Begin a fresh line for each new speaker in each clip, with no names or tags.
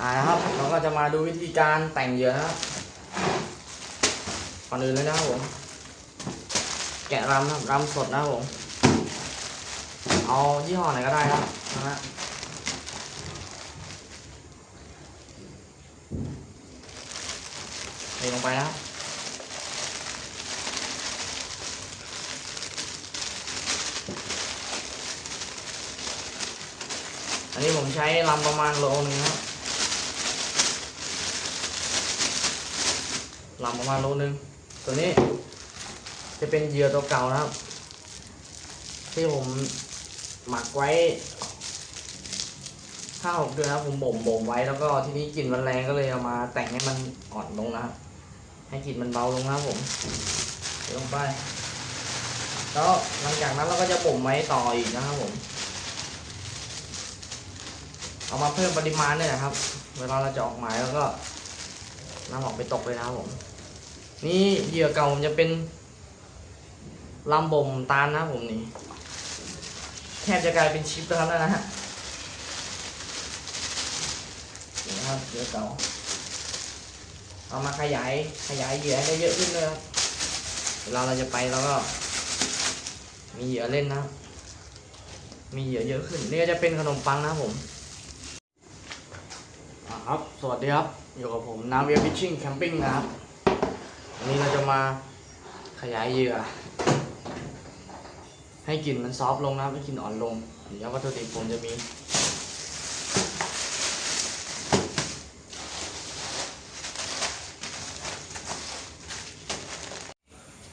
อ่านะครับเราก็จะมาดูวิธีการแต่งเหยื่อนะครับก่อนอื่นเลยนะครับผม แกะรำนะรำสดนะครับผม เอายี่ห้อไหนก็ได้ครับนะฮะเทลงไปนะครับอันนี้ผมใช้ลำประมาณโลนึงครับ ลำประมาณโลนึง ตัวนี้ จะเป็นเหยื่อตัวเก่านะครับ ที่ผมหมักไว้ห้าหกเดือนนะครับผมบ่มบ่มไว้แล้วก็ทีนี้กลิ่นมันแรงก็เลยเอามาแต่งให้มันอ่อนลงนะครับ ให้กลิ่นมันเบาลงนะครับผมเดี๋ยวลงไป แล้วหลังจากนั้นเราก็จะบ่มไว้ต่ออีกนะครับผม เอามาเพิ่มปริมาณเนี่ยนะครับ เวลาเราจะออกหมายแล้วก็ น้ำออกไปตกเลยนะครับผม นี่เหยื่อเก่าผมจะเป็นลำบ่มตาลนะผมนี่แทบจะกลายเป็นชิปแล้วครับนะฮะนี่นะครับเหยื่อเก่าเอามาขยายขยายเหยื่อให้ได้เยอะขึ้นเลยครับเวลาเราจะไปเราก็ มีเหยื่อเล่นนะ มีเหยื่อเยอะขึ้น นี่ก็จะเป็นขนมปังนะผมอ่าครับ สวัสดีครับ อยู่กับผมนาเวียฟิชชิ่งแคมปิ้งนะครับ วันนี้เราจะมาขยายเหยื่อ ให้กลิ่นมันซอฟต์ลงนะครับ ให้กลิ่นอ่อนลงเดี๋ยววัตถุดิบผมจะมี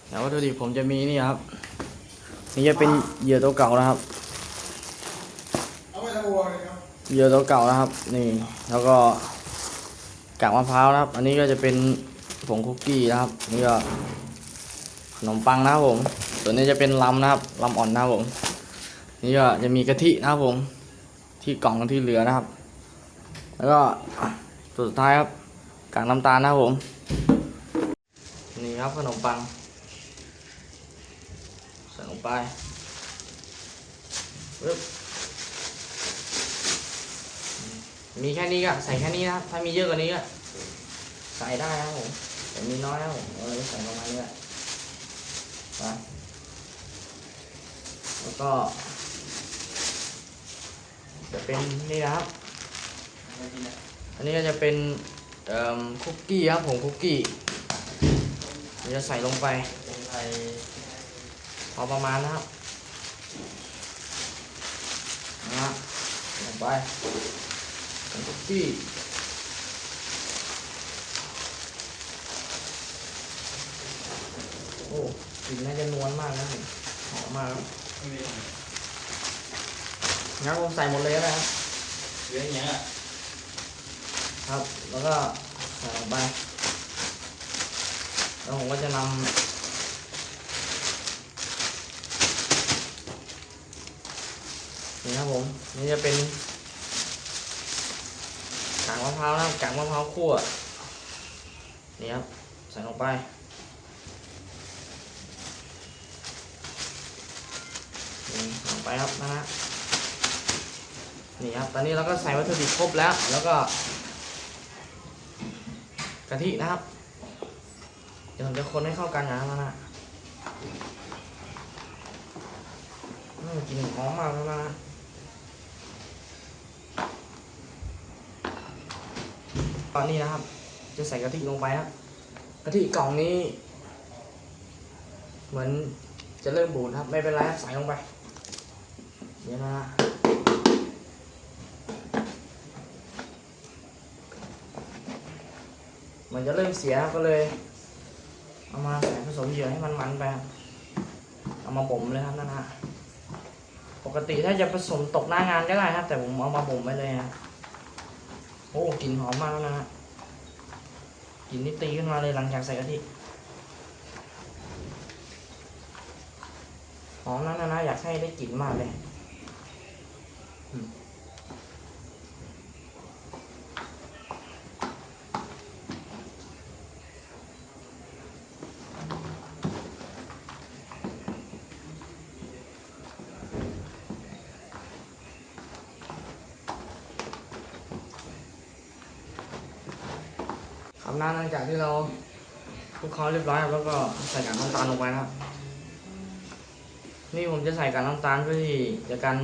เดี๋ยววัตถุดิบผมจะมีนี่ครับ นี่จะเป็นเหยื่อตัวเก่านะครับ
เอาไปทำวัวเลยครับ
เหยื่อตัวเก่านะครับ นี่แล้วก็ กากมะพร้าวนะครับ อันนี้ก็จะเป็นผงคุกกี้นะครับ นี่ก็ขนมปังนะครับผม ส่วนนี้จะเป็นลำนะครับลำอ่อนนะครับผม นี่ก็จะมีกะทินะครับผม ที่กล่องที่เหลือนะครับ แล้วก็ตัวสุดท้ายครับกากน้ำตาลนะครับผม นี่ครับขนมปังใส่ลงไปปึ๊บ มีแค่นี้ก็ใส่แค่นี้นะครับ ถ้ามีเยอะกว่านี้ก็ใส่ได้นะครับผมแต่มีน้อยนะครับผมเราเลยใส่ประมาณนี้แหละแล้วก็ จะเป็นนี่นะครับ อันนี้ก็จะเป็นคุกกี้ครับผมคุกกี้จะใส่ลงไปพอประมาณนะครับนะฮะลงไป คุกกี้โอ้กลิ่นน่าจะนวลมากนะผมหอมมากครับงั้นผมใส่หมดเลยนะครับ
เหลืออย่างเงี้ย
ครับ แล้วก็ใส่ลงไปแล้วผมก็จะนำนี่ครับผม นี่จะเป็นกาก มะพร้าวนะกับกากมะพร้าวคั่วนี่ครับใส่ลงไปนี่ลงไปครับนะฮะนี่ครับตอนนี้เราก็ใส่วัตถุดิบครบแล้วแล้วก็กะทินะครับ เดี๋ยวผมจะคนให้เข้ากันนะครับนะฮะอืมกลิ่นหอมมากแล้วนะฮะ ตอนนี้นะครับ จะใส่กะทิลงไปครับกะทิกล่องนี้ เหมือนจะเริ่มบูดครับ ไม่เป็นไรครับใส่ลงไปเดี๋ยวนะฮะเหมือนจะเริ่มเสียก็เลย เอามาใส่ผสมเหยื่อให้มันมันไปเอามาบ่มเลยครับนั่นนะปกติถ้าจะผสมตกหน้างานก็ได้ครับ แต่ผมเอามาบ่มไว้เลยนะ โอ้กลิ่นหอมมากแล้วนะฮะกลิ่นนี่ตีขึ้นมาเลยหลังจากใส่กะทิหอมนั่นนะนะอยากให้ได้กลิ่นมากเลยับน้ำหลังจากที่เราคลุกเคล้าเรียบร้อยครับแล้วก็ใส่กากน้ำตาลลงไปนะครับ นี่ผมจะใส่กากน้ำตาลเพื่อที่จะกัน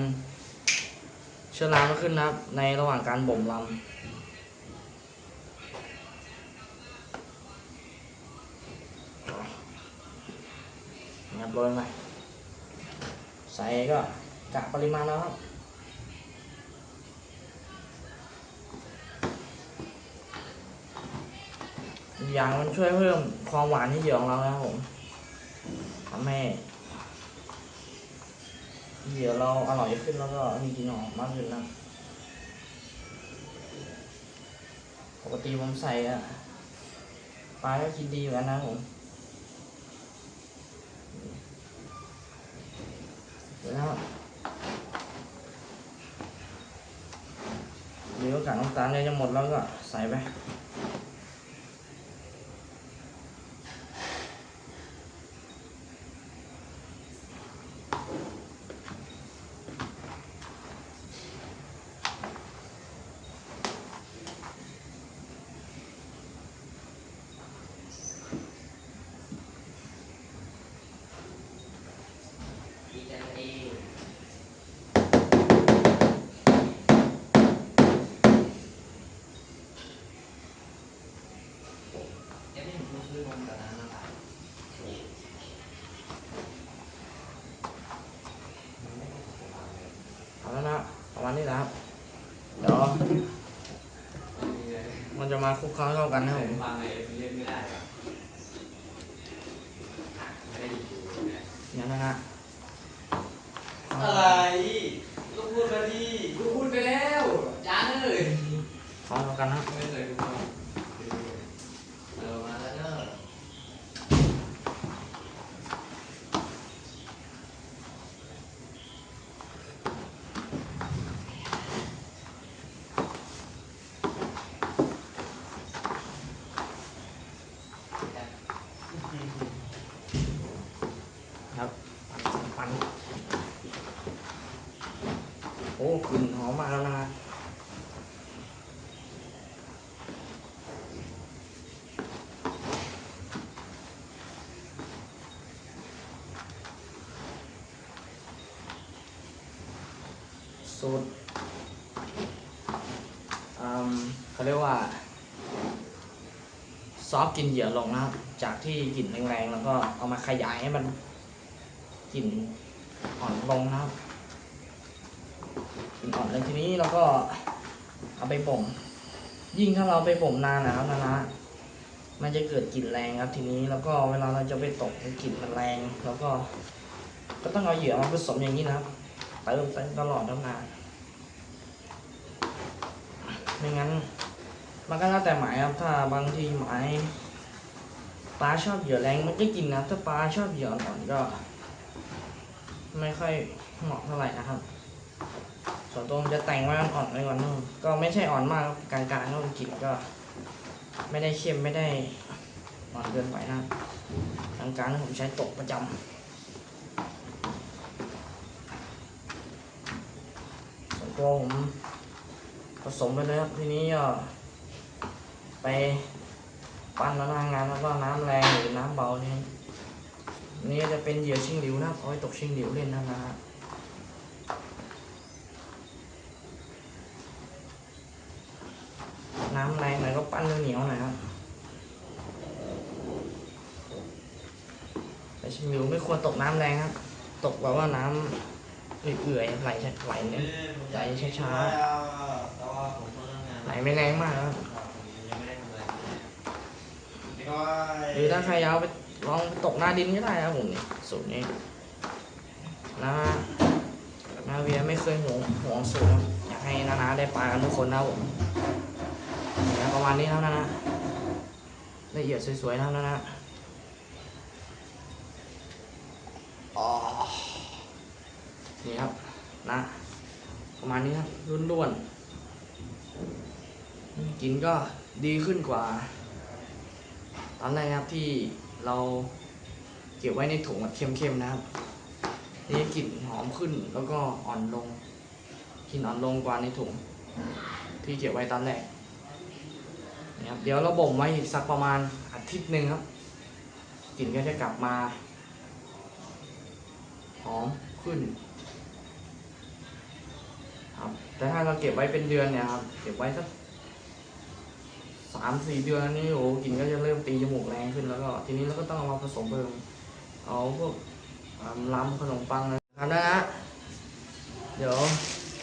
เชื้อรามขึ้นนะครับ ในระหว่างการบ่มลำนะครับโรยไปใส่ก็กะปริมาณแล้วครับ อย่างมันช่วยเพิ่มความหวานให้เหยื่อของเรานะครับผมทำให้เหยื่อเราอร่อยขึ้นแล้วก็มีกลิ่นหอมมากขึ้นนะปกติผมใส่อะปลาก็กินดีอยู่แล้วนะผมเดี๋ยวเดี๋ยวกากน้ำตาลเนี่ยจะหมดแล้วก็ใส่ไป เอาแล้ว นะครับประมาณนี้นะครับเดี๋ยวมันจะมาคลุกเคล้าเข้ากันนะครับผม
วางไงเล่นไม่ได้อะไม่ได้อยู่เนี่ย
อย่างนั้นนะ
อะไรก็พูดมาดิก็พูดไปแล้วจานเลย
เคล้าเข้ากันนะครับ
ไม่เลยทุกคนเออมาแล้วเนอะ
ครับปัน โอ้กลิ่นหอมมาแล้วนะสูตรเขาเรียกว่า ซอฟกินเหยื่อลงนะครับ จากที่กลิ่นแรงๆ แล้วก็เอามาขยายให้มันกลิ่นอ่อนลงนะครับ ก่อนเลยทีนี้เราก็เอาไปบ่ม ยิ่งถ้าเราไปบ่มนานนะครับนะนะมันจะเกิดกลิ่นแรงครับ ทีนี้แล้วก็เวลาเราจะไปตกกลิ่นมันแรง แล้วก็ ก็ต้องเอาเหยื่อมาผสมอย่างนี้นะครับเติมไปตลอดทั้งนานไม่งั้น มันก็แล้วแต่หมายครับ ถ้าบางทีหมายปลาชอบเหยื่อแรงมันก็กินนะถ้าปลาชอบเหยื่ออ่อนก็ ไม่ค่อยเหมาะเท่าไหร่นะครับ ส่วนตัวมันจะแต่งไว้อ่อนไว้ก่อนนึงก็ไม่ใช่อ่อนมากครับกลางๆก็กินก็ ไม่ได้เค็มไม่ได้อ่อนเกินไปนะครับกลางๆผมใช้ตกประจำส่วนตัวผมผสมไปเลยครับทีนี้ก็ไปปั้นแล้วน้างานแล้วก็น้ำแรงหรือน้ำเบานี่นี่จะเป็นเหยื่อชิงหลิวนะครับเอาไว้ตกชิงหลิวเล่นนะนะฮะ น้ำแรงหน่อยก็ปั้นเหนียวหน่อยครับแต่ชิงหลิวไม่ควรตกน้ำแรงครับ ตกแบบว่าน้ำเอื่อยๆไหลไหลเนี่ยใจช้า
ๆ
ไหลไม่แรงมากครับ
ผมยังไม่ได้ทำอะ
หรือถ้าใครเอาไปลองตกหน้าดินก็ได้ครับผมนี่สูตรนี้นะฮะนาเวียไม่เคยหวงหวงสูตรอยากให้นานาได้ปลากันทุกคนนะผม ประมาณนี้ครับนานาละเอียดสวยๆนะครับนานาอ๋อนี่ครับนะ ประมาณนี้ครับล้วนๆกินก็ดีขึ้นกว่า ตอนแรกนะครับที่เราเก็บไว้ในถุงแบบเข้มๆนะครับนี่กลิ่นหอมขึ้นแล้วก็อ่อนลงกลิ่นอ่อนลงกว่าในถุงที่เก็บไว้ตอนแรก นะครับเดี๋ยวเราบ่มไว้อีกสักประมาณอาทิตย์หนึ่งครับกลิ่นก็จะกลับมาหอมขึ้นครับแต่ถ้าเราเก็บไว้เป็นเดือนเนี่ยครับเก็บไว้สักสามสี่เดือนนี่โอ้กลิ่นก็จะเริ่มตีจมูกแรงขึ้นแล้วก็ทีนี้เราก็ต้องเอามาผสมเพิ่มเอาพวกล้ำขนมปังนะครับนะฮะเดี๋ยว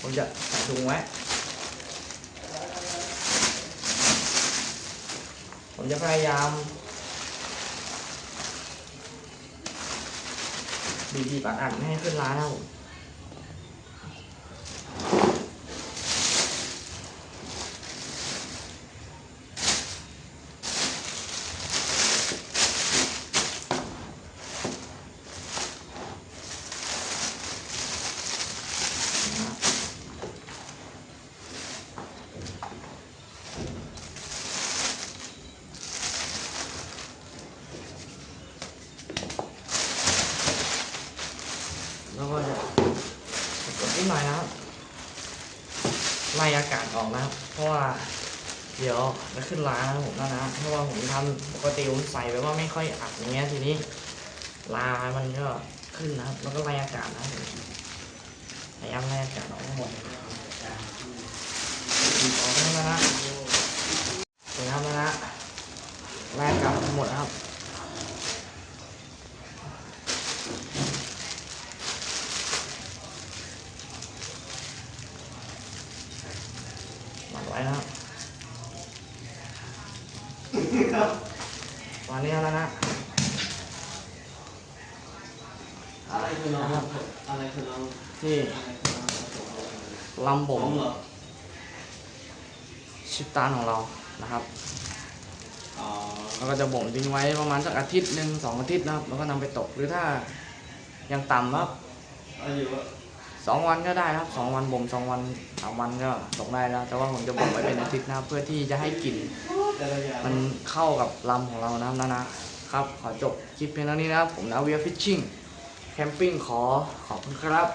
ผมจะใส่ถุงไว้ ผมจะพยายามบีบีปัดอัดให้ขึ้นร้านนะผมแล้วก็จะกดนิดหน่อยนะครับไล่อากาศออกนะครับ เพราะว่าเดี๋ยวจะขึ้นร้านนะครับผมนะเพราะว่าผมทำปกติผมใส่แบบว่าไม่ค่อยอัดอย่างเงี้ยทีนี้ลามันก็ขึ้นนะแล้วก็ไล่อากาศนะพยายามไล่อากาศออกหมดออกแล้วนะเห็นครับนะนะไล่อากาศหมดครับหมักไว้นะครับ นนี้แล้วนะ
อะไรคือน้องอะไรคือน้อง
ที่ลำบ่
ผม
ม
เหรอ
ชิปตานของเรานะครับ
อ๋อ
เราก็จะบ่มทิ้งไว้ประมาณสักอาทิตย์หนึ่งสองอาทิตย์นะครับ แล้วก็นำไปตกหรือถ้ายังต่ำครับ
อายุว่า
สองวันก็ได้ครับสองวันบ่มสองวันสามวันก็ตกได้แล้ว แต่ว่าผมจะบ่มไว้เป็นอาทิตย์นะครับเพื่อที่จะให้กลิ่นมันเข้ากับลำของเรานะครับนะนะครับ ขอจบคลิปเพียงเท่านี้นะครับผมนาเวียฟิชชิ่งแคมปิ้งขอขอบคุณครับ